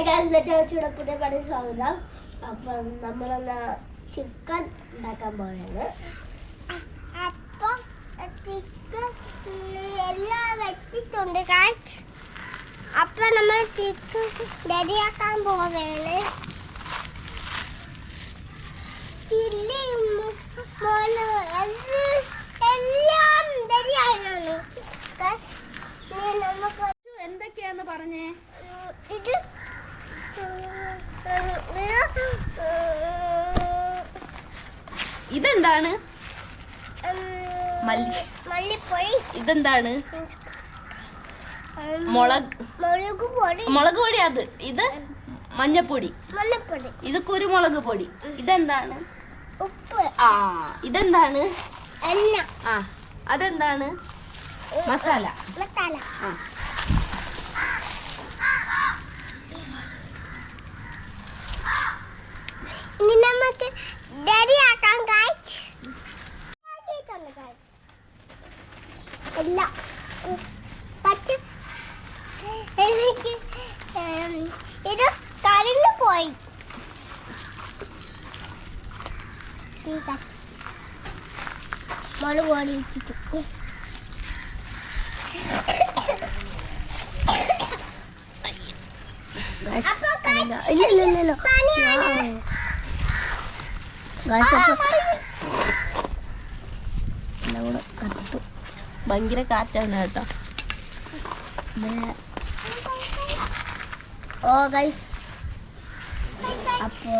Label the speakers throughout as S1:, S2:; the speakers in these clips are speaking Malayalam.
S1: ഹായ് ഗായ്സ് ചൂടെ പുതിയ പണി സ്വാഗതം. അപ്പം നമ്മളെന്നാ ചിക്കൻ ഉണ്ടാക്കാൻ പോവുകയാണ്.
S2: അപ്പം ചിക്കൻ എല്ലാം വെച്ചിട്ടുണ്ട് കാശ് അപ്പൊ നമ്മൾ ചിക്കൻ റെഡിയാക്കാൻ പോവേണ് ചില്ലിയും മോളും എല്ലാം- നമുക്ക്
S3: എന്തൊക്കെയാന്ന് പറഞ്ഞേ?
S2: ഇത്
S3: ഇതെന്താണ്? മല്ലി.
S2: മല്ലിപ്പൊടി.
S3: ഇതെന്താണ്? മുളക്.
S2: മുളക് പൊടി.
S3: അത്. ഇത് മഞ്ഞപ്പൊടി.
S2: മഞ്ഞപ്പൊടി.
S3: ഇത് കുരുമുളക് പൊടി. ഇതെന്താണ്?
S2: ഉപ്പ്.
S3: ആ ഇതെന്താണ്?
S2: എണ്ണ.
S3: ആ അതെന്താണ്? മസാല.
S2: മസാല.
S3: ആ.
S2: ഇനി നമുക്ക് റെഡിയാക്കാം ഗൈസ് ഇല്ല പക്ഷെ എനിക്ക് ഇത് കരിഞ്ഞു പോയി. മുളക് പൊടി ഇട്ടിട്ടു അപ്പൊ
S1: ഇല്ല ഇല്ല ഇല്ല ഇല്ല
S2: പണിയാണ്.
S1: ഗായ്സ്
S2: ആ,
S1: അപ്പം
S2: പറയൂ.
S1: എല്ലാം കൂടെ
S3: ഭയങ്കര കാറ്റാണ് കേട്ടോ.
S1: ഓ ഗൈസ് അപ്പോൾ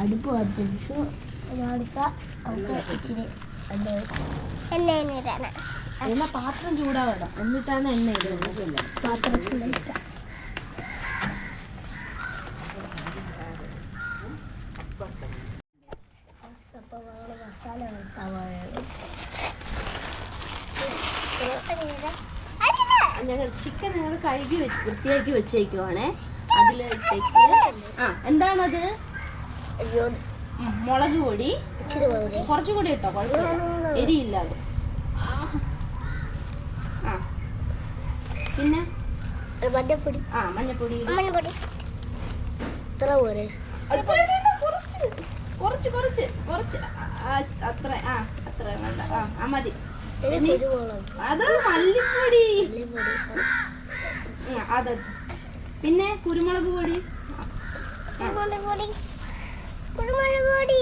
S1: അടുപ്പ് കത്തിച്ചു. ഇച്ചിരി എണ്ണ.
S2: എണ്ണ
S3: പാത്രം ചൂടാവണം. എന്നിട്ടാണ് എണ്ണ ഇടുന്നത്.
S1: പാത്രം ചൂടാക്കാം അപ്പോൾ നമ്മൾ മസാല വെട്ടാൻ പോവുകയാണ്.
S2: അടിയിൽ.
S3: ഞങ്ങൾ ചിക്കൻ ഞങ്ങൾ കഴുകി വെച്ച് വൃത്തിയാക്കി വെച്ചേക്കുവാണേ. അതിലേക്ക് ആ എന്താണത്? മുളക് പൊടി. കുറച്ചും കൂടി ഇട്ടോ കുഴപ്പമില്ല. എരിയില്ലാതെ ആ പിന്നെ?
S1: മഞ്ഞപ്പൊടി.
S3: ആ മഞ്ഞപ്പൊടി.
S2: മഞ്ഞപ്പൊടി.
S1: ഇത്ര
S3: പോലെ കുറച്ച്. കുറച്ച് കുറച്ച് അത്ര ആ അത്ര വേണ്ട. ആ മതി. അത് മല്ലിപ്പൊടി അത് പിന്നെ കുരുമുളക് പൊടി
S2: കുരുമുളക് പൊടി. കുരുമുളക് പൊടി.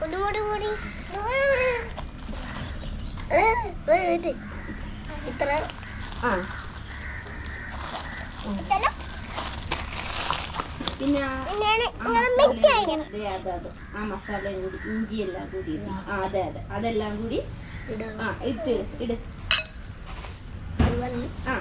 S2: കുരുമുളക് പൊടി. കുരുമുളക് പൊടി.
S1: ഏ, ഏ, ഇത്. ഇത്ര
S3: ആ പിന്നെ ആ
S2: മസാല
S3: കൂടി- ഇഞ്ചിയെല്ലാം കൂടി. ആ അതെ അതെ അതെല്ലാം കൂടി ആ ഇട്ട് ഇട്. ആ.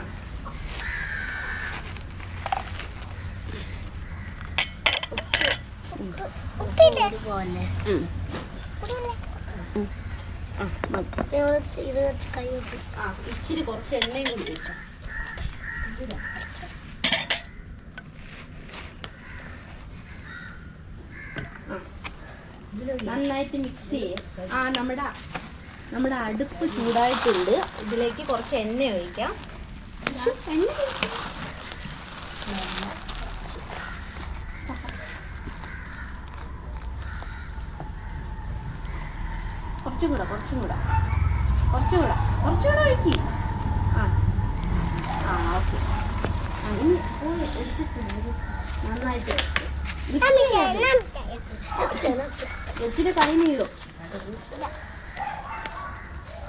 S3: ആ ഇച്ചിരി കുറച്ച് എണ്ണയും കൂടി ഇട്ടോ. നന്നായിട്ട് മിക്സ് ചെയ്യേ. ആ നമ്മുടെ നമ്മുടെ അടുപ്പ് ചൂടായിട്ടുണ്ട്. ഇതിലേക്ക് കുറച്ച് എണ്ണ ഒഴിക്കാം. എണ്ണ. കുറച്ചും കൂടെ കുറച്ചും കൂടെ. കുറച്ചും കൂടെ കുറച്ചും കൂടെ ഒഴുക്കി. ആ. ആ ഓക്കെ. നന്നായിട്ട്. വെച്ചിട്ട് കൈ നീളോ
S2: ആ കഴിച്ച് നമ്മളിന്ന് ചിക്കൻ ഇടാൻ പോവുകയാണ്.
S3: ആ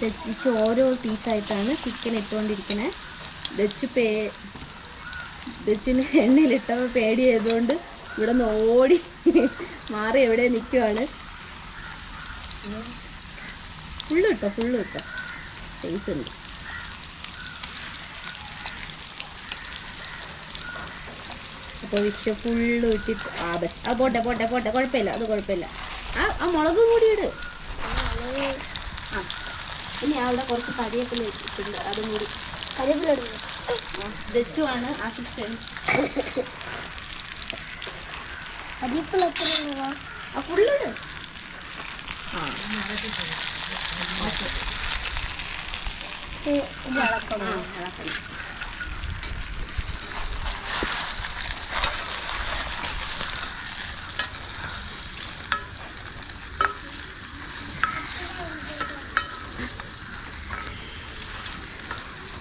S3: ദച്ച് ഓരോ പീസായിട്ടാണ് ചിക്കൻ ഇട്ടുകൊണ്ടിരിക്കുന്നത് ദച്ച് പേ ദച്ചിന് എണ്ണയിലിട്ടപ്പോൾ പേടിയായതുകൊണ്ട് ഇവിടെ നിന്ന് ഓടി മാറി എവിടെ നിൽക്കുവാണ് ഫുള്ള് കിട്ടോ ഫുള്ള് കിട്ടോ ടേസ്റ്റ് ഉണ്ട്. അപ്പോൾ വിഷ ഫുള്ള് ഇട്ടിട്ട് ആ ബസ് ആ പോട്ടെ പോട്ടെ പോട്ടെ കുഴപ്പമില്ല അത് കുഴപ്പമില്ല. ആ ആ മുളക് കൂടി ഇട് ആ ഇനി അവിടെ കുറച്ച് കരിവേപ്പില ഇട്ടിട്ടുണ്ട് അതും കൂടി.
S1: കരിപ്പില
S3: ജസ്റ്റുമാണ് അസിസ്റ്റന്റ്
S1: കരിപ്പില എത്ര രൂപ?
S3: ആ ഫുള്ളിട് ആ
S1: ഇളക്കണം
S3: ഇളക്കണം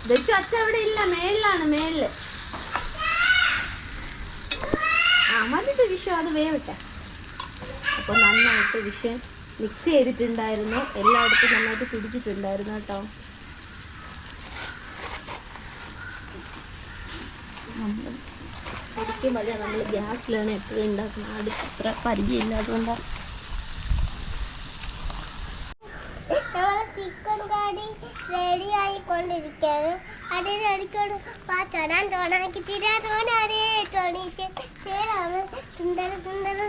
S3: ദച്ചു അച്ഛ അവിടെ ഇല്ല മേളിലാണ് മേളിൽ ആ മതിട്ട് വിഷം അത് വേവട്ടെ. അപ്പോൾ നന്നായിട്ട് വിഷം മിക്സ് ചെയ്തിട്ടുണ്ടായിരുന്നു. എല്ലായിടത്തും നന്നായിട്ട് പിടിച്ചിട്ടുണ്ടായിരുന്നു കേട്ടോ. ശരിക്കും പറയാം നമ്മൾ ഗ്യാസിലാണ് എപ്പോഴും ഉണ്ടാക്കുന്നത്. അടുത്ത് അത്ര പരിചയമില്ലാത്തതുകൊണ്ടാണ്
S2: നമ്മളെ ചിക്കൻ കറി റെഡി ആയിക്കൊണ്ടിരിക്കുകയാണ്. അതിനടിക്കോട് തൊടാൻ തോണാക്കി തിരാ തോണാരേ തോണിക്ക് ചേരാമ സുന്ദര സുന്ദര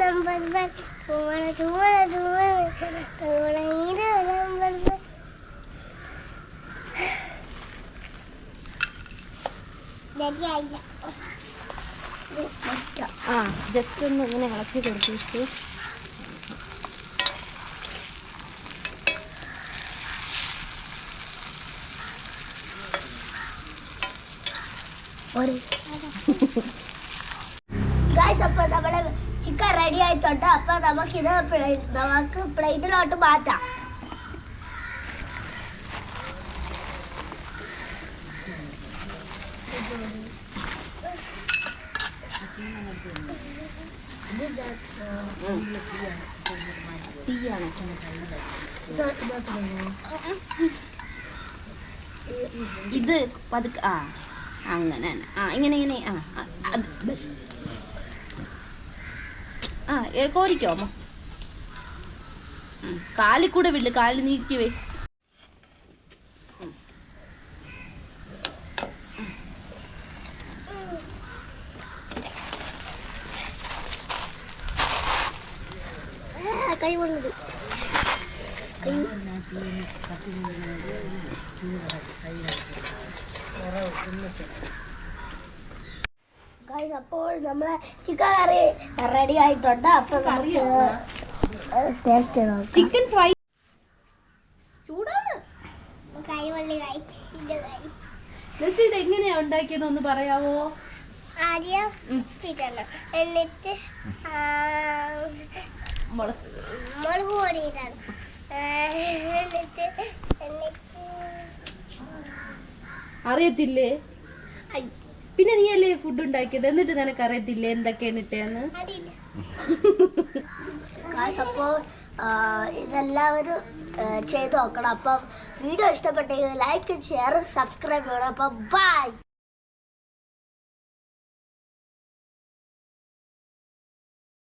S2: നമ്പർ വൺ. തൂണ തൂണ നമ്പർ
S3: ആ ജസ്റ്റ് ഒന്ന് ഇങ്ങനെ ഇളക്കി കൊടുത്തിട്ട്
S1: അപ്പൊ നമ്മളെ ചിക്കൻ റെഡി ആയിട്ടുണ്ട്. അപ്പൊ നമുക്കിത് നമുക്ക് പ്ലേറ്റിലോട്ട് മാറ്റാം.
S3: ഇത് പതുക്കെ ആ അങ്ങനെ ആ ഇങ്ങനെ ഇങ്ങനെ ആ ബസ്. ആ കോരിക്കോ അമ്മ? കാലിൽ കൂടെ വില്ല് കാലിൽ നീക്കി
S1: കൈ വന്നത് അപ്പോൾ നമ്മളെ ചിക്കൻ കറി റെഡി ആയിട്ടുണ്ട്. അപ്പൊ നമുക്ക് ടേസ്റ്റ്
S3: ചിക്കൻ ഫ്രൈ ചൂടാണ്.
S2: ഇത്
S3: എങ്ങനെയാ ഉണ്ടാക്കിയത് ഒന്ന് പറയാവോ?
S2: ആദ്യം. എന്നിട്ട്
S3: മുളക്
S2: പൊടി ഇടണം എന്നിട്ട്
S3: അറിയത്തില്ലേ? പിന്നെ നീ അല്ലേ ഫുഡ് ഉണ്ടാക്കിയത്? എന്നിട്ട് നിനക്ക് അറിയത്തില്ലേ എന്തൊക്കെയാണ് ഇട്ടേന്ന്?
S1: അപ്പോൾ ഇതെല്ലാവരും ചെയ്ത് നോക്കണം. അപ്പം വീഡിയോ ഇഷ്ടപ്പെട്ടെങ്കിൽ ലൈക്കും ഷെയറും സബ്സ്ക്രൈബ് ചെയ്യണം അപ്പം ബൈ